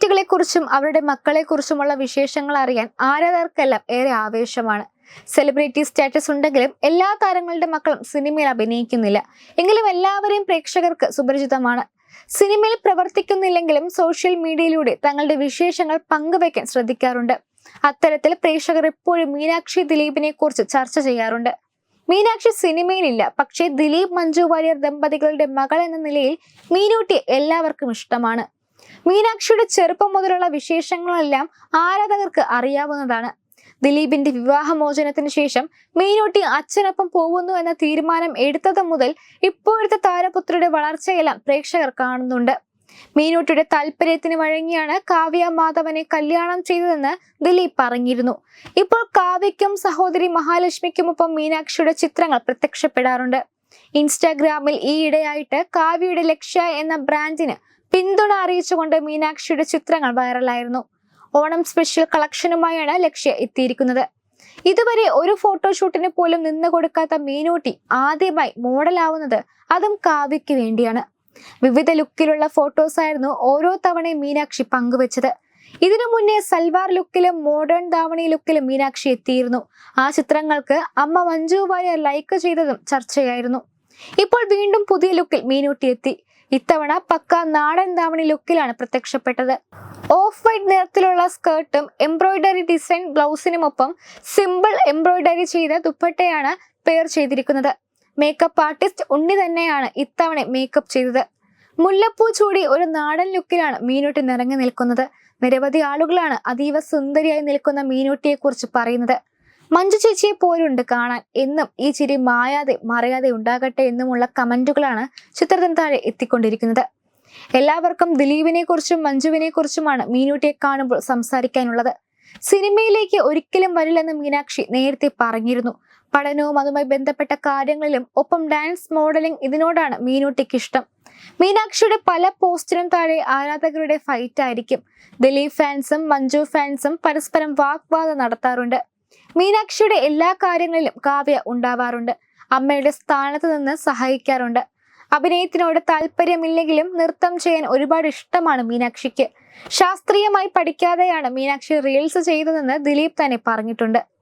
സെലിബ്രിറ്റികളെ കുറിച്ചും അവരുടെ മക്കളെ കുറിച്ചുമുള്ള വിശേഷങ്ങൾ അറിയാൻ ആരാധകർക്കെല്ലാം ഏറെ ആവേശമാണ്. സെലിബ്രിറ്റി സ്റ്റാറ്റസ് ഉണ്ടെങ്കിലും എല്ലാ താരങ്ങളുടെ മക്കളും സിനിമയിൽ അഭിനയിക്കുന്നില്ല. എങ്കിലും എല്ലാവരെയും പ്രേക്ഷകർക്ക് സുപരിചിതമാണ്. സിനിമയിൽ പ്രവർത്തിക്കുന്നില്ലെങ്കിലും സോഷ്യൽ മീഡിയയിലൂടെ തങ്ങളുടെ വിശേഷങ്ങൾ പങ്കുവയ്ക്കാൻ ശ്രദ്ധിക്കാറുണ്ട്. അത്തരത്തിൽ പ്രേക്ഷകർ എപ്പോഴും മീനാക്ഷി ദിലീപിനെ കുറിച്ച് ചർച്ച ചെയ്യാറുണ്ട്. മീനാക്ഷി സിനിമയിലില്ല. പക്ഷേ ദിലീപ് മഞ്ജു വാര്യർ ദമ്പതികളുടെ മകൾ എന്ന നിലയിൽ മീനൂട്ടി എല്ലാവർക്കും ഇഷ്ടമാണ്. മീനാക്ഷിയുടെ ചെറുപ്പം മുതലുള്ള വിശേഷങ്ങളെല്ലാം ആരാധകർക്ക് അറിയാവുന്നതാണ്. ദിലീപിന്റെ വിവാഹമോചനത്തിന് ശേഷം മീനൂട്ടി അച്ഛനൊപ്പം പോകുന്നു എന്ന തീരുമാനം എടുത്തത് മുതൽ ഇപ്പോഴത്തെ താരപുത്രിയുടെ വളർച്ചയെല്ലാം പ്രേക്ഷകർ കാണുന്നുണ്ട്. മീനൂട്ടിയുടെ താല്പര്യത്തിന് വഴങ്ങിയാണ് കാവ്യ മാധവനെ കല്യാണം ചെയ്തതെന്ന് ദിലീപ് പറഞ്ഞിരുന്നു. ഇപ്പോൾ കാവ്യയ്ക്കും സഹോദരി മഹാലക്ഷ്മിക്കുമൊപ്പം മീനാക്ഷിയുടെ ചിത്രങ്ങൾ പ്രത്യക്ഷപ്പെടാറുണ്ട്. ഇൻസ്റ്റാഗ്രാമിൽ ഈയിടെയായിട്ട് കാവ്യയുടെ ലക്ഷ്യ എന്ന ബ്രാൻഡിന് പിന്തുണ അറിയിച്ചുകൊണ്ട് മീനാക്ഷിയുടെ ചിത്രങ്ങൾ വൈറലായിരുന്നു. ഓണം സ്പെഷ്യൽ കളക്ഷനുമായാണ് ലക്ഷ്യ എത്തിയിരിക്കുന്നത്. ഇതുവരെ ഒരു ഫോട്ടോഷൂട്ടിന് പോലും നിന്ന് കൊടുക്കാത്ത മീനൂട്ടി ആദ്യമായി മോഡലാവുന്നത് അതും കാവ്യയ്ക്ക് വേണ്ടിയാണ്. വിവിധ ലുക്കിലുള്ള ഫോട്ടോസ് ആയിരുന്നു ഓരോ തവണയും മീനാക്ഷി പങ്കുവച്ചത്. ഇതിനു മുന്നേ സൽവാർ ലുക്കിലും മോഡേൺ ധാവണി ലുക്കിലും മീനാക്ഷി എത്തിയിരുന്നു. ആ ചിത്രങ്ങൾക്ക് അമ്മ മഞ്ജു വാര്യർ ലൈക്ക് ചെയ്തതും ചർച്ചയായിരുന്നു. ഇപ്പോൾ വീണ്ടും പുതിയ ലുക്കിൽ മീനൂട്ടി എത്തി. ഇത്തവണ പക്ക നാടൻ ധാവണി ലുക്കിലാണ് പ്രത്യക്ഷപ്പെട്ടത്. ഓഫ് വൈറ്റ് നിറത്തിലുള്ള സ്കേർട്ടും എംബ്രോയിഡറി ഡിസൈൻ ബ്ലൗസിനുമൊപ്പം സിമ്പിൾ എംബ്രോയിഡറി ചെയ്ത ദുപ്പട്ടയാണ് പെയർ ചെയ്തിരിക്കുന്നത്. മേക്കപ്പ് ആർട്ടിസ്റ്റ് ഉണ്ണി തന്നെയാണ് ഇത്തവണ മേക്കപ്പ് ചെയ്തത്. മുല്ലപ്പൂ ചൂടി ഒരു നാടൻ ലുക്കിലാണ് മീനൂട്ടി നിറങ്ങി നിൽക്കുന്നത്. നിരവധി ആളുകളാണ് അതീവ സുന്ദരിയായി നിൽക്കുന്ന മീനൂട്ടിയെ കുറിച്ച് പറയുന്നത്. മഞ്ജു ചേച്ചിയെ പോരുണ്ട് കാണാൻ. എന്നും ഈ ചിരി മായാതെ മറയാതെ ഉണ്ടാകട്ടെ എന്നുമുള്ള കമന്റുകളാണ് ചിത്രത്തിന് താഴെ എത്തിക്കൊണ്ടിരിക്കുന്നത്. എല്ലാവർക്കും ദിലീപിനെ കുറിച്ചും മഞ്ജുവിനെ കുറിച്ചുമാണ് മീനൂട്ടിയെ കാണുമ്പോൾ സംസാരിക്കാനുള്ളത്. സിനിമയിലേക്ക് ഒരിക്കലും വരില്ലെന്ന് മീനാക്ഷി നേരത്തെ പറഞ്ഞിരുന്നു. പഠനവും അതുമായി ബന്ധപ്പെട്ട കാര്യങ്ങളിലും ഒപ്പം ഡാൻസ് മോഡലിംഗ് ഇതിനോടാണ് മീനൂട്ടിക്ക് ഇഷ്ടം മീനാക്ഷിയുടെ പല പോസ്റ്റിനും താഴെ ആരാധകരുടെ ഫൈറ്റ് ആയിരിക്കും ദിലീപ് ഫാൻസും മഞ്ജു ഫാൻസും പരസ്പരം വാഗ്വാദം നടത്താറുണ്ട്. മീനാക്ഷിയുടെ എല്ലാ കാര്യങ്ങളിലും കാവ്യ ഉണ്ടാവാറുണ്ട്. അമ്മയുടെ സ്ഥാനത്ത് നിന്ന് സഹായിക്കാറുണ്ട്. അഭിനയത്തിനോട് താല്പര്യമില്ലെങ്കിലും നൃത്തം ചെയ്യാൻ ഒരുപാട് ഇഷ്ടമാണ് മീനാക്ഷിക്ക്. ശാസ്ത്രീയമായി പഠിക്കാതെയാണ് മീനാക്ഷി റീൽസ് ചെയ്തതെന്ന് ദിലീപ് തന്നെ പറഞ്ഞിട്ടുണ്ട്.